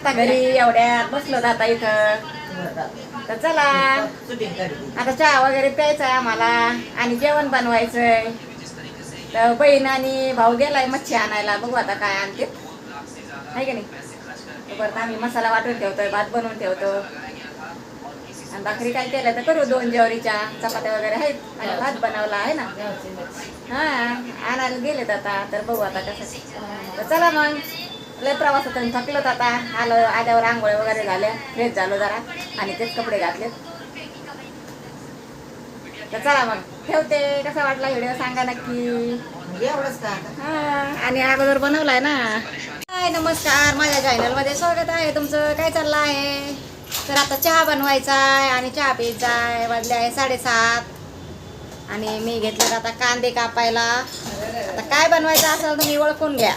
आता घरी एवढ्यात बसलो आता इथं. तर चला. आता चहा वगैरे प्यायचा आहे आम्हाला आणि जेवण बनवायचंय. तर बहीण आणि भाऊ गेलाय मच्छी आणायला. बघू आता काय आणते आहे की नाही? तर परत आम्ही मसाला वाटून ठेवतोय भात बनवून ठेवतो आणि भाकरी काय केलं तर करू दोन ज्वारीच्या चपात्या वगैरे आहेत. आणि भात बनवला आहे ना. हा आणायला गेलेत आता. तर बघू आता कसं. तर चला मग. लय प्रवासातून थकलोत आता. आलो आल्यावर आंघोळ वगैरे झाल्या फ्रेश झालो जरा. आणि तेच कपडे घातले. तर चला मग. ठेवते. कसा वाटला व्हिडिओ? सांगा नक्की. हा. आणि अगोदर बनवलाय ना. हाय नमस्कार. माझ्या चॅनलमध्ये स्वागत आहे तुमचं. काय चाललं आहे? तर आता चहा बनवायचा आहे आणि चहा प्यायचा आहे. वाजले आहे साडेसात. आणि मी घेतले आता कांदे कापायला. आता काय बनवायचं असेल तुम्ही ओळखून घ्या.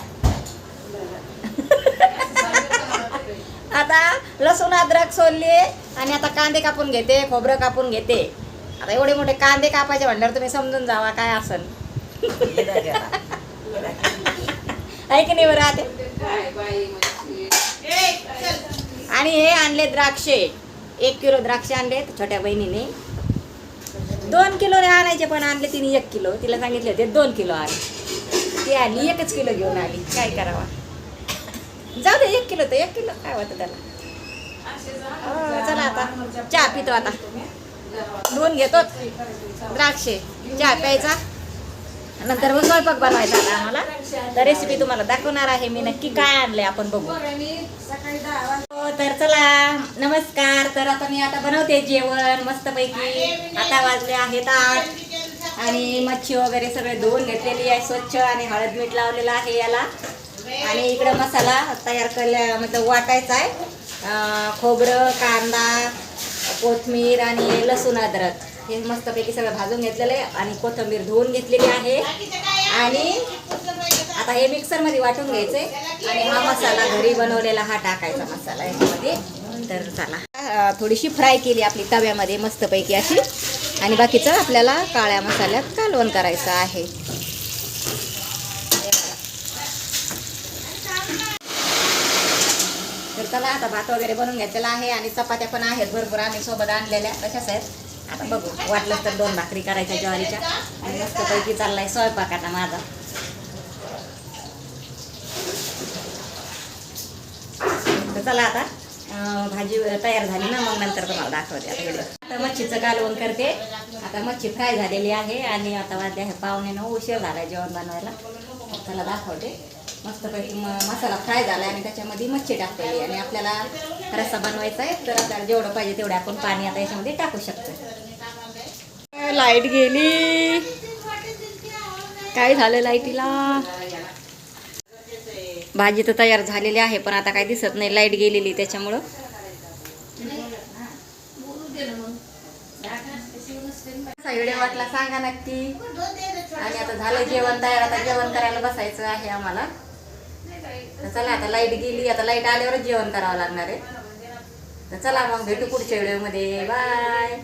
आता लसूण अद्रक सोलले आणि आता कांदे कापून घेते खोबरं कापून घेते. आता एवढे मोठे कांदे कापायचे म्हणल्यावर तुम्ही समजून जावा काय असन. आहे की नाही बरं आता? आणि हे आणले द्राक्षे. एक किलो द्राक्षे आणले छोट्या बहिणीने. दोन किलोने आणायचे पण आणले तिने एक किलो. तिला सांगितले होते दोन किलो आले ती आली एकच किलो घेऊन आली. काय करावा? एक किलो तर एक किलो काय होतं त्याला? चला आता चहा पितो आता. धुवून घेतो. द्राक्षे चहा प्यायचा. नंतर मग स्वयंपाक बनवायचा आता आम्हाला. तर रेसिपी तुम्हाला दाखवणार आहे मी नक्की काय आणलंय आपण बघू. हो, तर चला नमस्कार. तर आता मी आता बनवते जेवण मस्तपैकी. आता वाजले आहेत आठ. आणि मच्छी वगैरे सगळे धुवून घेतलेली आहे स्वच्छ आणि हळद मीठ लावलेलं आहे याला. आणि इकडं मसाला तयार केल्या मतलब वाटायचा आहे. खोबरं कांदा कोथमीर आणि लसूण अद्रक. हे मस्तपैकी सगळं भाजून घेतलेलं आहे आणि कोथिंबीर धुवून घेतलेली आहे. आणि आता हे मिक्सरमध्ये वाटून घ्यायचं आहे. आणि हा मसाला घरी बनवलेला हा टाकायचा मसाला याच्यामध्ये. तर चला. थोडीशी फ्राय केली आपली तव्यामध्ये मस्तपैकी अशी. आणि बाकीचं आपल्याला काळ्या मसाल्यात कालवण करायचं आहे. तर चला आता भात वगैरे बनवून घेतलेला आहे आणि चपात्या पण आहेत भरपूर आम्ही सोबत आणलेल्या. तशाच आहेत. आता बघू वाटलं तर दोन भाकरी करायच्या ज्वारीच्या. आणि मस्तपैकी चाललाय स्वयंपाक आता माझा. तर चला आता भाजी तयार झाली ना मग नंतर तुम्हाला दाखवते आता आता मच्छीचं कालवण करते. आता मच्छी फ्राय झालेली आहे आणि आता वाद्या आहे पाहुणे नऊ उशीर झाला जेवण बनवायला. त्याला दाखवते. मस्तपैकी म मसाला फ्राय झाला आणि त्याच्यामध्ये मच्छी टाकलेली आणि आपल्याला रस्सा बनवायचा आहे तर आपल्याला जेवढं पाहिजे तेवढं आपण पाणी आता याच्यामध्ये टाकू शकतो लाइट गेली. काय झालं लाईटीला? भाजी तर तयार झालेली आहे पण आता काय दिसत नाही. लाइट गेलेली त्याच्यामुळं. व्हिडिओ वाटला सांगा नक्की. आणि आता झालं जेवण तयार. आता जेवण करायला बसायचं आहे आम्हाला. तर चला आता लाइट गेली आता लाइट आल्यावरच जेवण करावं लागणार आहे. तर चला मग भेटू पुढच्या व्हिडिओमध्ये. बाय